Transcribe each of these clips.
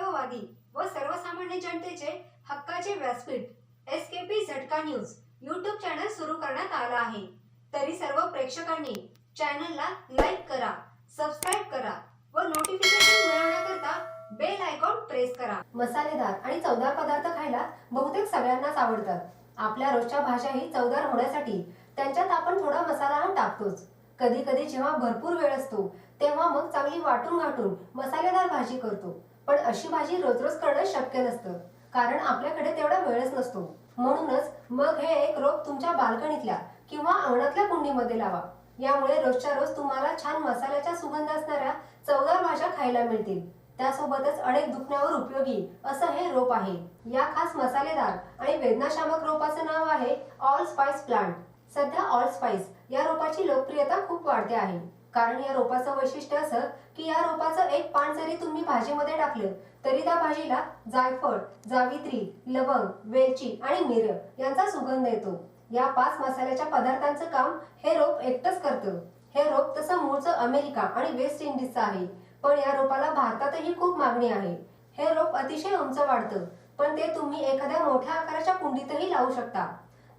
वास्तववादी व सर्वसामान्य जनतेचे हक्काचे व्यासपीठ S K P Jhatka news YouTube channel सुरू करण्यात आला आहे. तरी सर्व प्रेक्षकांनी चॅनलला लाईक करा सबस्क्राईब करा व नोटिफिकेशन मिळवण्याकरता बेल आयकॉन प्रेस करा. मसालेदार आणि चवदार पदार्थ खायला बहुतेक सगळ्यांनाच आवडतात. आपल्या रोजच्या भाषा ही चवदार होण्यासाठी त्यांच्यात आपण थोडा मसाला हा टाकतोच. कधी कधी जेव्हा भरपूर वेळ असतो तेव्हा मग चांगली वाटून घाटून मसालेदार भाजी करतो. पण अशी भाजी रोज रोज करणं शक्य नसतं. कारण आपल्याकडे तेवढा वेळच नसतो. म्हणूनच मग हे एक रोप तुमच्या बाल्कनीतल्या किंवा अंगणातल्या कुंडीमध्ये लावा. यामुळे रोजच्या रोज तुम्हाला छान मसाल्याच्या सुगंध असणाऱ्या चवदार भाज्या खायला मिळतील. त्यासोबतच अनेक दुखण्यावर उपयोगी असं हे रोप आहे. या खास मसालेदार आणि वेदनाशामक रोपाचं नाव आहे ऑल स्पाइस प्लांट सध्या ऑल स्पाइस या रोपाची लोकप्रियता खूप वाढते आहे. कारण या रोपाचं वैशिष्ट्य असं की या रोपाचं एक पान जरी तुम्ही भाजीमध्ये टाकलं तरी त्या भाजीला जायफळ जावित्री लवंग वेलची आणि मिर यांचा सुगंध येतो. या पाच मसाल्याच्या पदार्थांचं काम हे रोप एकटंच करतं. हे रोप तसं मूळचं अमेरिका आणि वेस्ट इंडिजचं आहे. पण या रोपाला भारतातही खूप मागणी आहे. हे रोप अतिशय उंच वाढतं पण ते तुम्ही एखाद्या मोठ्या आकाराच्या कुंडीतही लावू शकता.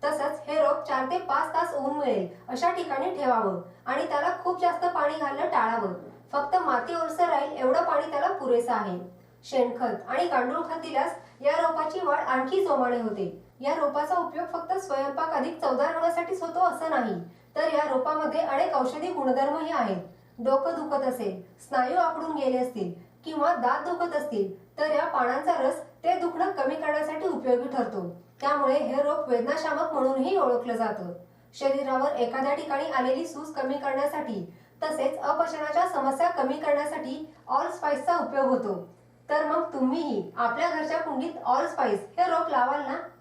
तसंच हे रोप चार ते पाच तास ऊन मिळेल अशा ठिकाणी ठेवावं आणि त्याला खूप जास्त पाणी घालणं टाळावं. फक्त माती ओलसर राहील एवढं पाणी त्याला पुरेसं आहे. शेणखत आणि गांडूळ खत दिल्यास या रोपाची वाढ आणखी जोमाने होते. या रोपाचा उपयोग फक्त स्वयंपाक अधिक चवदार होण्यासाठीच होतो असं नाही तर या रोपामध्ये अनेक औषधी गुणधर्मही आहेत. डोकं दुखत असेल स्नायू आकडून गेले असतील किंवा दात दुखत असतील तर या पानांचा रस ते दुखणं कमी करण्यासाठी उपयोगी ठरतो. त्यामुळे हे रोग वेदनाशामक म्हणूनही ओळखलं जातं. शरीरावर एखाद्या ठिकाणी आलेली सूज कमी करण्यासाठी तसेच अपचनाच्या समस्या कमी करण्यासाठी ऑल स्पाइसचा उपयोग होतो. तर मग तुम्हीही आपल्या घरच्या कुंडीत ऑल स्पाइस हे रोप लावाल ना?